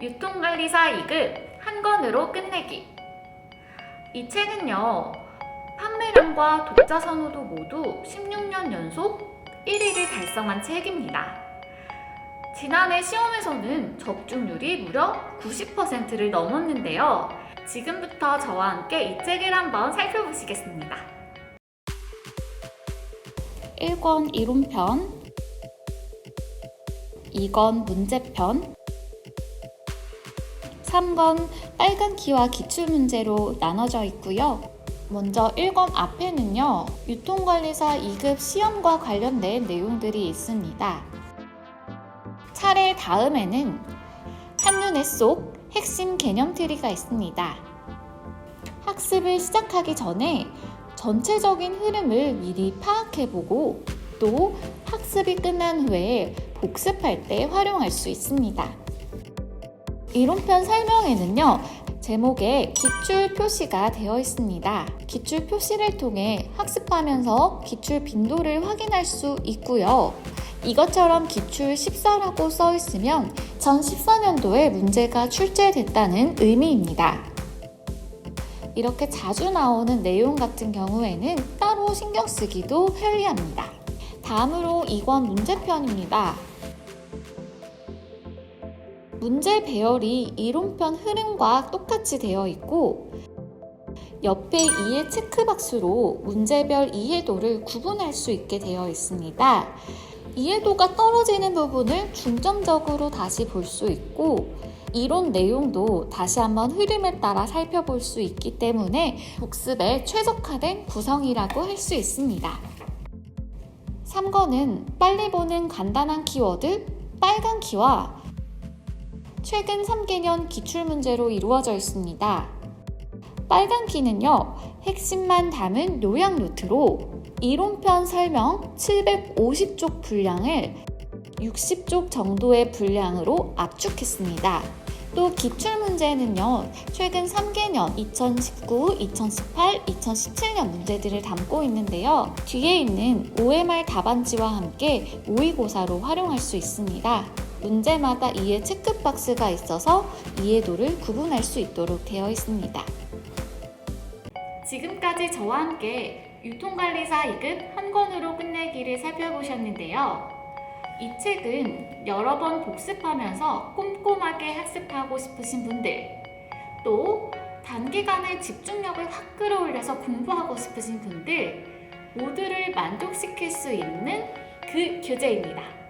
유통관리사 2급 한 권으로 끝내기. 이 책은요, 판매량과 독자 선호도 모두 16년 연속 1위를 달성한 책입니다. 지난해 시험에서는 적중률이 무려 90%를 넘었는데요. 지금부터 저와 함께 이 책을 한번 살펴보시겠습니다. 1권 이론편 2권 문제편 3권 빨간 키와 기출 문제로 나눠져 있고요. 먼저 1권 앞에는요, 유통관리사 2급 시험과 관련된 내용들이 있습니다. 차례 다음에는 한눈에 쏙 핵심 개념 트리가 있습니다. 학습을 시작하기 전에 전체적인 흐름을 미리 파악해보고 또 학습이 끝난 후에 복습할 때 활용할 수 있습니다. 이론편 설명에는요, 제목에 기출 표시가 되어 있습니다. 기출 표시를 통해 학습하면서 기출 빈도를 확인할 수 있고요. 이것처럼 기출 14라고 써 있으면 2014년도에 문제가 출제됐다는 의미입니다. 이렇게 자주 나오는 내용 같은 경우에는 따로 신경 쓰기도 편리합니다. 다음으로 2권 문제편입니다. 문제 배열이 이론편 흐름과 똑같이 되어 있고 옆에 이해 체크박스로 문제별 이해도를 구분할 수 있게 되어 있습니다. 이해도가 떨어지는 부분을 중점적으로 다시 볼 수 있고 이론 내용도 다시 한번 흐름에 따라 살펴볼 수 있기 때문에 복습에 최적화된 구성이라고 할 수 있습니다. 3권은 빨리 보는 간단한 키워드 빨간 키와 최근 3개년 기출문제로 이루어져 있습니다. 빨간 키는요, 핵심만 담은 요약 노트로 이론편 설명 750쪽 분량을 60쪽 정도의 분량으로 압축했습니다. 또 기출문제는요, 최근 3개년 2019, 2018, 2017년 문제들을 담고 있는데요. 뒤에 있는 OMR 답안지와 함께 모의고사로 활용할 수 있습니다. 문제마다 이해 체크박스가 있어서 이해도를 구분할 수 있도록 되어 있습니다. 지금까지 저와 함께 유통관리사 2급 한 권으로 끝내기를 살펴보셨는데요. 이 책은 여러 번 복습하면서 꼼꼼하게 학습하고 싶으신 분들, 또 단기간에 집중력을 확 끌어올려서 공부하고 싶으신 분들 모두를 만족시킬 수 있는 그 교재입니다.